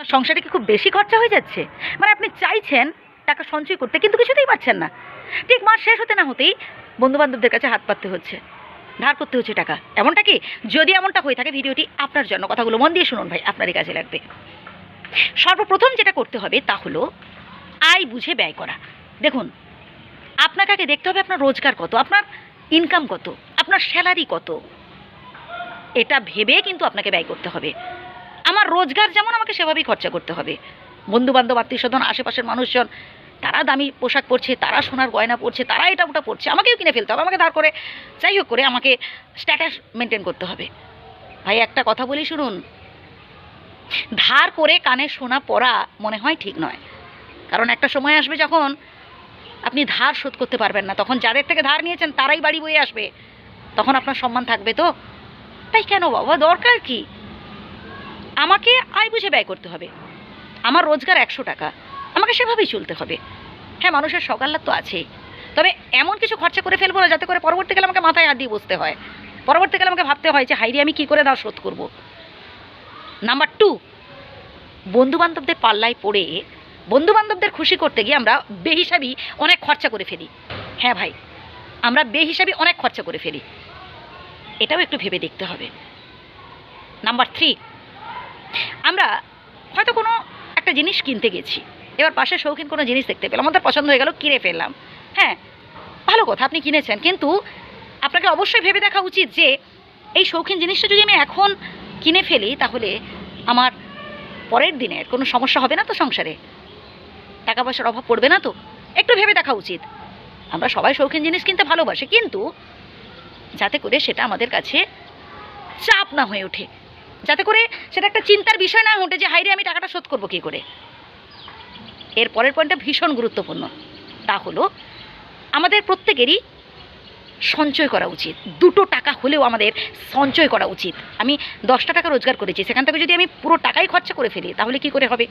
আপনার সংসারে কি খুব বেশি খরচা হয়ে যাচ্ছে? মানে আপনি চাইছেন টাকা সঞ্চয় করতে, কিন্তু কিছুতেই পারছেন না। ঠিক মাস শেষ হতে না হতেই বন্ধু বান্ধবদের কাছে হাত পাততে হচ্ছে। ধার করতে হচ্ছে টাকা। এমনটা কি? যদি এমনটা হয়ে থাকে, ভিডিওটি আপনার জন্য কথাগুলো মন দিয়ে শুনুন ভাই, আপনারই কাজে লাগবে। সর্বপ্রথম যেটা করতে হবে তা হলো, আয় বুঝে ব্যয় করা। দেখুন আপনাকে আগে দেখতে হবে, আপনার রোজগার কত, আপনার ইনকাম কত, আপনার স্যালারি কত, এটা ভেবে কিন্তু আপনাকে ব্যয় করতে হবে। আমার রোজগার যেমন আমাকে সেভাবেই খরচা করতে হবে। বন্ধু বান্ধব আত্মীয় স্বজন আশেপাশের মানুষজন, তারা দামি পোশাক পরছে, তারা সোনার গয়না পরছে, তারা এটা ওটা পরছে, আমাকেও কিনে ফেলতে হবে, আমাকে ধার করে, যাই হোক করে আমাকে স্ট্যাটাস মেনটেন করতে হবে। ভাই, একটা কথা বলি শুনুন। ধার করে কানে সোনা পরা মনে হয় ঠিক নয়। কারণ একটা সময় আসবে যখন আপনি ধার শোধ করতে পারবেন না, তখন যাদের থেকে ধার নিয়েছেন তারাই বাড়ি বয়ে আসবে। তখন আপনার সম্মান থাকবে তো? তাই কেন বাবা? দরকার কি? আমাকে আয় বুঝে ব্যয় করতে হবে। আমার রোজগার একশো টাকা, আমাকে সেভাবেই চলতে হবে। হ্যাঁ মানুষের সকাল্লাদ তো আছেই। তবে এমন কিছু খরচা করে ফেলব না, যাতে করে পরবর্তীকালে আমাকে মাথায় হাত দিয়ে বসতে হয়। পরবর্তীকালে আমাকে ভাবতে হয় যে হাইরি আমি কী করে দাও শোধ করব? নাম্বার টু বন্ধু বান্ধবদের পাল্লায় পড়ে বন্ধু বান্ধবদের খুশি করতে গিয়ে আমরা বেহিসাবি অনেক খরচা করে ফেলি। হ্যাঁ ভাই, আমরা বেহিসাবি অনেক খরচা করে ফেলি। এটাও একটু ভেবে দেখতে হবে। নাম্বার থ্রি আমরা হয়তো কোনো একটা জিনিস কিনতে গেছি। এবার পাশে শৌখিন কোনো জিনিস দেখতে পেলাম। আমাদের পছন্দ হয়ে গেল, কিনে ফেললাম। হ্যাঁ ভালো কথা, আপনি কিনেছেন। কিন্তু আপনাকে অবশ্যই ভেবে দেখা উচিত যে, এই শৌখিন জিনিসটা যদি আমি এখন কিনে ফেলি, তাহলে আমার পরের দিনের কোনো সমস্যা হবে না তো সংসারে? টাকা পয়সার অভাব পড়বে না তো? একটু ভেবে দেখা উচিত। আমরা সবাই শৌখিন জিনিস কিনতে ভালোবাসি, কিন্তু যাতে করে সেটা আমাদের কাছে চাপ না হয়ে ওঠে। যাতে করে সেটা একটা চিন্তার বিষয় না ওঠে যে হাইরে আমি টাকাটা শোধ করব কী করে? এর পরের পয়েন্টটা ভীষণ গুরুত্বপূর্ণ। তা হলো, আমাদের প্রত্যেকেরই সঞ্চয় করা উচিত। দুটো টাকা হলেও আমাদের সঞ্চয় করা উচিত। আমি দশটা টাকা রোজগার করেছি, সেখান থেকে যদি আমি পুরো টাকাই খরচা করে ফেলি, তাহলে কি করে হবে?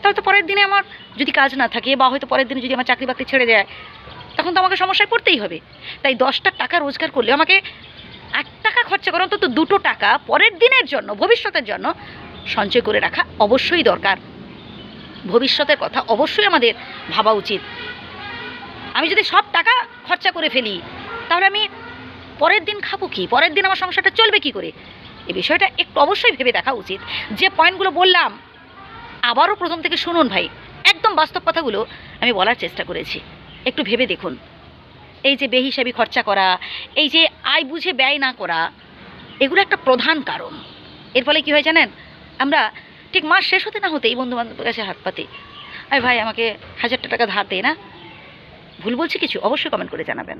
তাহলে তো পরের দিনে আমার যদি কাজ না থাকে বা হয়তো পরের দিনে যদি আমার চাকরি বাকরি ছেড়ে যায়, তখন তো আমাকে সমস্যায় পড়তেই হবে। তাই দশটা টাকা রোজগার করলে আমাকে আট টাকা খরচা করে অন্তত দুটো টাকা পরের দিনের জন্য, ভবিষ্যতের জন্য সঞ্চয় করে রাখা অবশ্যই দরকার। ভবিষ্যতের কথা অবশ্যই আমাদের ভাবা উচিত। আমি যদি সব টাকা খরচা করে ফেলি, তাহলে আমি পরের দিন খাব কি? পরের দিন আমার সংসারটা চলবে কি করে? এই বিষয়টা একটু অবশ্যই ভেবে দেখা উচিত। যে পয়েন্টগুলো বললাম, আবারও প্রথম থেকে শুনুন ভাই, একদম বাস্তব কথাগুলো আমি বলার চেষ্টা করেছি। একটু ভেবে দেখুন। এই যে বেহিসাবি খরচা করা, এই যে আয় বুঝে ব্যয় না করা, এগুলো একটা প্রধান কারণ। এর ফলে কী হয় জানেন? আমরা ঠিক মাস শেষ হতে না হতেই বন্ধু বান্ধবের কাছে হাত পাতি। আরে ভাই, আমাকে হাজারটা টাকা ধার দেয় না। ভুল বলছি কিছু? অবশ্যই কমেন্ট করে জানাবেন।